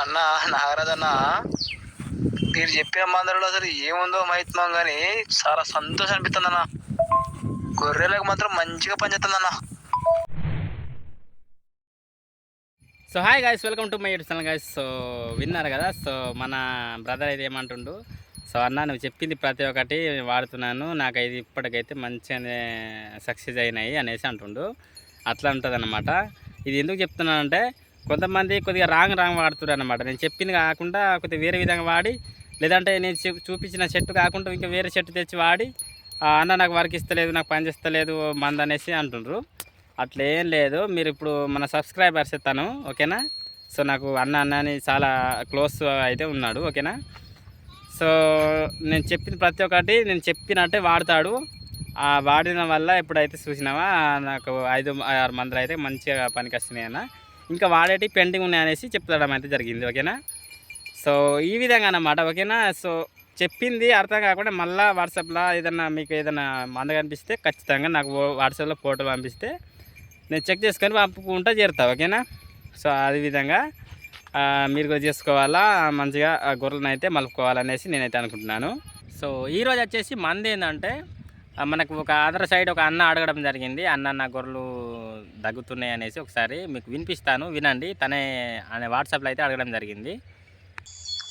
అన్న నాగరాజ్ అన్న మీరు చెప్పిన మందరిలో అసలు ఏముందో మహిత్మం కానీ చాలా సంతోషం అనిపిస్తుంది అన్న గొర్రెలకు మాత్రం మంచిగా పనిచేస్తుంది అన్న so hi guys welcome to my YouTube channel guys so విన్నారు కదా? సో మన బ్రదర్ అయితే ఏమంటుండు? సో అన్న నువ్వు చెప్పింది ప్రతి ఒక్కటి వాడుతున్నాను. నాకు ఇది ఇప్పటికైతే మంచిగానే సక్సెస్ అయినాయి అనేసి అంటుండు. అట్లా ఉంటుంది ఇది ఎందుకు చెప్తున్నానంటే కొంతమంది కొద్దిగా రాంగ్ రాంగ్ వాడుతున్నారు అనమాట నేను చెప్పింది కాకుండా కొద్దిగా వేరే విధంగా వాడి లేదంటే నేను చూపించిన చెట్టు కాకుండా ఇంకా వేరే చెట్టు తెచ్చి వాడి "ఆ, అన్న నాకు వర్క్ ఇస్తలేదు నాకు పని చేస్తలేదు మంది అనేసి అంటుండ్రు. అట్లా ఏం లేదు. మీరు ఇప్పుడు మన సబ్స్క్రైబర్స్ ఇస్తాను ఓకేనా? సో నాకు అన్న అన్న అని చాలా క్లోజ్ అయితే ఉన్నాడు ఓకేనా? సో నేను చెప్పిన ప్రతి ఒక్కటి నేను చెప్పినట్టే వాడతాడు. ఆ వాడిన వల్ల ఎప్పుడైతే చూసినావా నాకు ఐదు ఆరు మందులు అయితే మంచిగా పనికి వస్తున్నాయి అన్న. ఇంకా వాడేటి పెండింగ్ ఉన్నాయనేసి చెప్తాడం అయితే జరిగింది ఓకేనా? సో ఈ విధంగా అన్నమాట ఓకేనా? సో చెప్పింది అర్థం కాకుండా మళ్ళీ వాట్సాప్లో ఏదన్నా మీకు ఏదైనా మంద కనిపిస్తే ఖచ్చితంగా నాకు వాట్సాప్లో ఫోటో పంపిస్తే నేను చెక్ చేసుకొని పంపుకుంటా చేరుతా ఓకేనా? సో అదే విధంగా మీరు కూడా చేసుకోవాలా? మంచిగా గొర్రెలను అయితే మలుపుకోవాలనేసి నేనైతే అనుకుంటున్నాను. సో ఈరోజు వచ్చేసి మంది ఏంటంటే మనకు ఒక అదర్ సైడ్ ఒక అన్న అడగడం జరిగింది. అన్న నా గొర్రెలు దగ్గుతున్నాయి అనేసి ఒకసారి మీకు వినిపిస్తాను వినండి. తనే అనే వాట్సాప్లో అయితే అడగడం జరిగింది.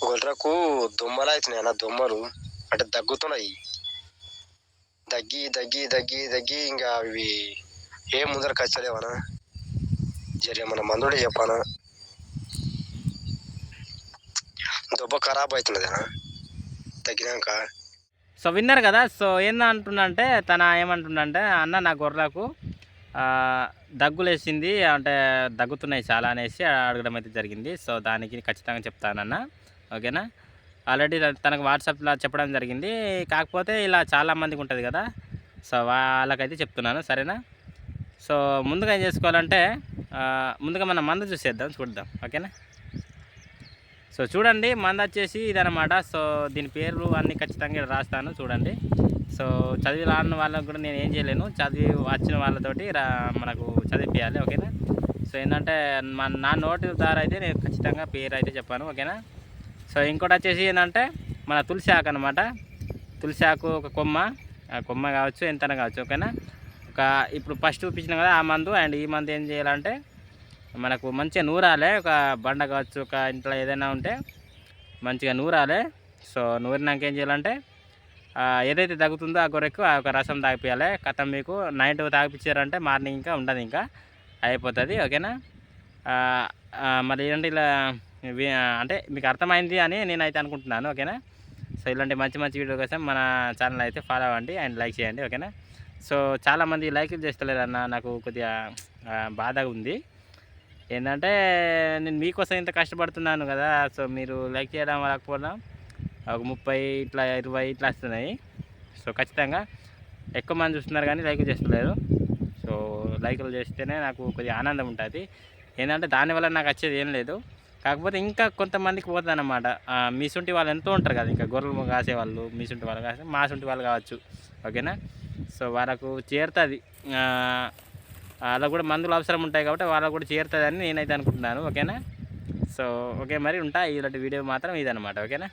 గొర్రెకు దుమ్మలు అవుతున్నాయి అన్న దుమ్మలు. అంటే దగ్గుతున్నాయి దగ్గి దగ్గి దగ్గి దగ్గి ఇంకా అవి ఏ ముందర ఖర్చలేవనా జరే మన మందుడే చెప్పానా? దుబ్బ ఖరాబ్ అవుతున్నదేనా తగ్గినాక. సో విన్నారు కదా. సో ఏందంటుండంటే తన ఏమంటుండంటే అన్న నా గొర్రెలకు దగ్గులేసింది అంటే దగ్గుతున్నాయి చాలా అనేసి అడగడం అయితే జరిగింది. సో దానికి ఖచ్చితంగా చెప్తానన్న. ఓకేనా? ఆల్రెడీ తనకు వాట్సాప్లో చెప్పడం జరిగింది. కాకపోతే ఇలా చాలా మందికి ఉంటుంది కదా. సో వాళ్ళకైతే చెప్తున్నాను. సరేనా? సో ముందుగా ఏం చేసుకోవాలంటే ముందుగా మనం మందు చూసేద్దాం చూద్దాం. ఓకేనా? సో చూడండి మంద వచ్చేసి ఇదనమాట సో దీని పేర్లు అన్నీ ఖచ్చితంగా రాస్తాను చూడండి. సో చదివి రాని వాళ్ళకు కూడా నేను ఏం చేయలేను. చదివి వచ్చిన వాళ్ళతోటి రా మనకు చదివిపించాలి ఓకేనా? సో ఏంటంటే మన నా నోటి ద్వారా అయితే నేను ఖచ్చితంగా పేరు అయితే చెప్పాను ఓకేనా? సో ఇంకోటి వచ్చేసి ఏంటంటే మన తులసి ఆకు అనమాట తులసి ఆకు ఒక కొమ్మ. ఆ కొమ్మ కావచ్చు ఎంతన కావచ్చు ఓకేనా? ఒక ఇప్పుడు ఫస్ట్ చూపించిన కదా ఆ మందు అండ్ ఈ మందు ఏం చేయాలంటే మనకు మంచిగా నూరాలే ఒక బండ కావచ్చు ఒక ఇంట్లో ఏదైనా ఉంటే మంచిగా నూరాలే. సో నూరినాక ఏం చేయాలంటే ఏదైతే తగ్గుతుందో ఆ గొర్రెకు ఆ ఒక రసం తాగిపించాలి కథం మీకు నైట్ తాగిపించారంటే మార్నింగ్ ఇంకా ఉండదు ఇంకా. అయిపోతుంది ఓకేనా? మరి ఏంటంటే ఇలా వి- అంటే మీకు అర్థమైంది అని నేనైతే అనుకుంటున్నాను ఓకేనా? సో ఇలాంటి మంచి మంచి వీడియో కోసం మన ఛానల్ అయితే ఫాలో అవ్వండి అండ్ లైక్ చేయండి ఓకేనా? సో చాలామంది లైక్లు చేస్తలేరు అన్న నాకు కొద్దిగా బాధగా ఉంది. ఏంటంటే నేను మీకోసం ఇంత కష్టపడుతున్నాను కదా సో మీరు లైక్ చేయడం రాకపోవడం ఒక ముప్పై ఇట్లా ఇరవై ఇట్లా వస్తున్నాయి. సో ఖచ్చితంగా ఎక్కువ మంది చూస్తున్నారు కానీ లైక్ చేస్తలేరు. సో లైకులు చేస్తేనే నాకు కొద్దిగా ఆనందం ఉంటుంది. ఏంటంటే దానివల్ల నాకు వచ్చేది ఏం లేదు. కాకపోతే ఇంకా కొంతమందికి పోతుంది అనమాట వాళ్ళు ఎంతో ఉంటారు కదా ఇంకా గొర్రెలు కాసే వాళ్ళు మీసుంటి వాళ్ళు కాసే మాసుంటి వాళ్ళు కావచ్చు. ఓకేనా? సో వాళ్ళకు చేరుతుంది. వాళ్ళకు కూడా మందులు అవసరం ఉంటాయి కాబట్టి వాళ్ళకు కూడా చేరుతుందని నేనైతే అనుకుంటున్నాను ఓకేనా? సో ఓకే మరి ఉంటా. ఇలాంటి వీడియో మాత్రం ఇదనమాట ఓకేనా?